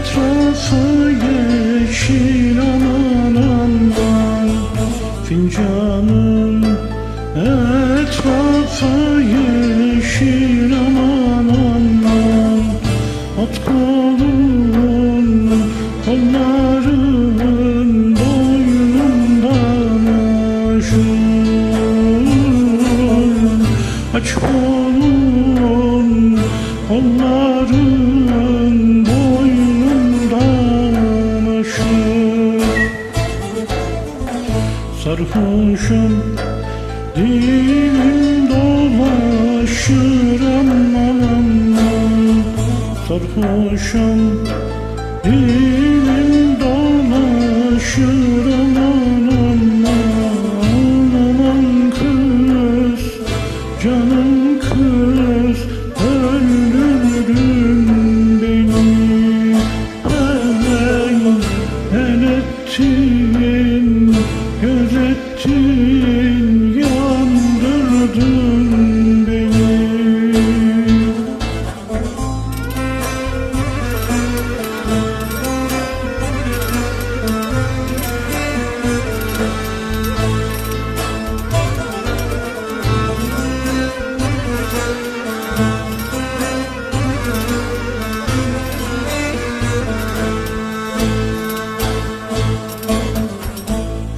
etrafı yeşil aman aman Fincanın etrafı yeşil aman aman At kolun kolların boynundan aşın Aç kolun kolların Sarhoşum dilim dolaşır aman aman. Sarhoşum dilim dolaşır aman aman. Aman kız canım kız öldürdün beni Hey el ettin gözettin yandırdın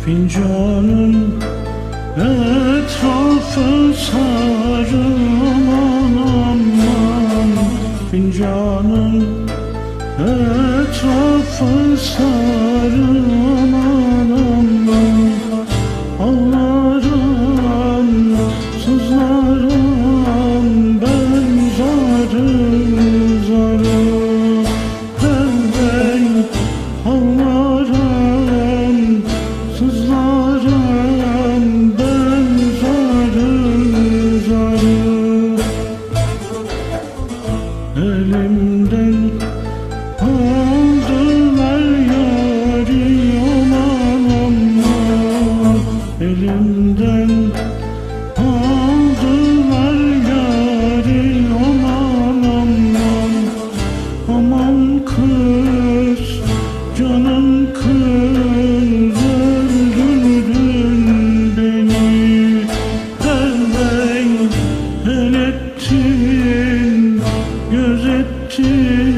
Fincanın etrafı sarı aman aman. Fincanın etrafı sarı aman Canım kız, canım kız Öldürdün beni. Derveyl el ettin, gözettin